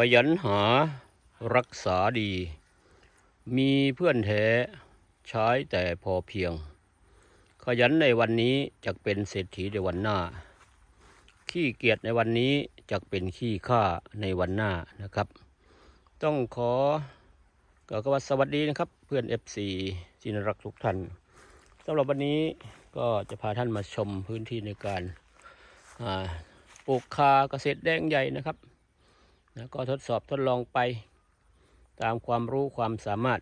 ขยันหารักษาดี มีเพื่อนแท้ใช้แต่พอเพียง ขยันในวันนี้จะเป็นเศรษฐีในวันหน้า ขี้เกียจในวันนี้จะเป็นขี้ข้าในวันหน้านะครับ ต้องขอกล่าวคำว่าสวัสดีนะครับ เพื่อน FC ที่นรักทุกท่านสำหรับวันนี้ก็จะพาท่านมาชมพื้นที่ในการปลูกคาเกษตรแดงใหญ่นะครับ นะก็ทดสอบทดลองไปตามความรู้ความสามารถ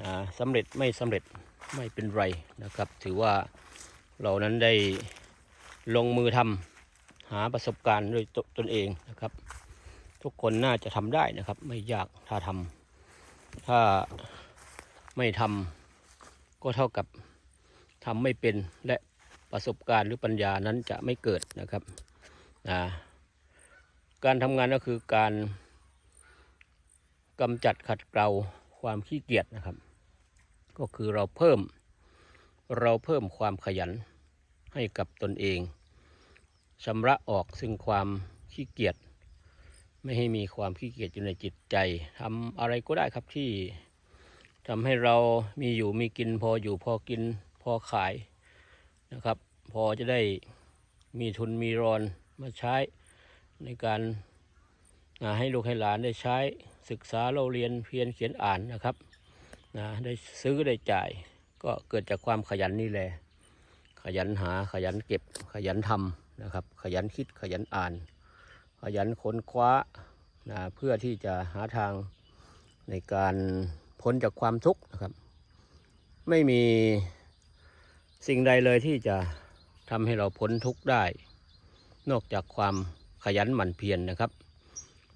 อ่าสำเร็จไม่สำเร็จไม่เป็นไรนะครับ ถือว่าเรานั้นได้ลงมือทำหาประสบการณ์ด้วยตตนเองนะครับ ทุกคนน่าจะทำได้นะครับ ไม่ยากถ้าทำถ้าไม่ทำก็เท่ากับทำไม่เป็นและประสบการณ์หรือปัญญานั้นจะไม่เกิดนะครับนะ การทำงานก็คือการกำจัดขัดเกลาความขี้เกียจนะครับ ก็คือเราเพิ่ม เราเพิ่มความขยันให้กับตนเองชำระออกซึ่งความขี้เกียจไม่ให้มีความขี้เกียจอยู่ในจิตใจทำอะไรก็ได้ครับที่ทำให้เรามีอยู่มีกินพออยู่พอกินพอขายนะครับ พอจะได้มีทุนมีรอนมาใช้ ในการให้ลูกให้หลานได้ใช้ศึกษาเราเรียนเพียรเขียนอ่านนะครับนะได้ซื้อได้จ่าย ก็เกิดจากความขยันนี่แหละขยันหาขยันเก็บขยันทำนะครับ ขยันคิดขยันอ่าน ขยันค้นคว้านะเพื่อที่จะหาทางในการพ้นจากความทุกข์นะครับ ไม่มีสิ่งใดเลยที่จะทำให้เราพ้นทุกข์ได้ นอกจากความ ขยันหมั่นเพียรนนะครับ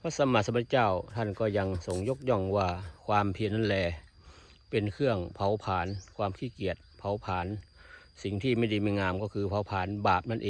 พระสมมาสมพุทธเจ้าท่านก็ยังทรงยกย่องว่าความเพียรนั่นแหละเป็นเครื่องเผาผลาญความขี้เกียจเผาผลาญสิ่งที่ไม่ดีไม่งามก็คือเผาผลาญบาปนั่นเอง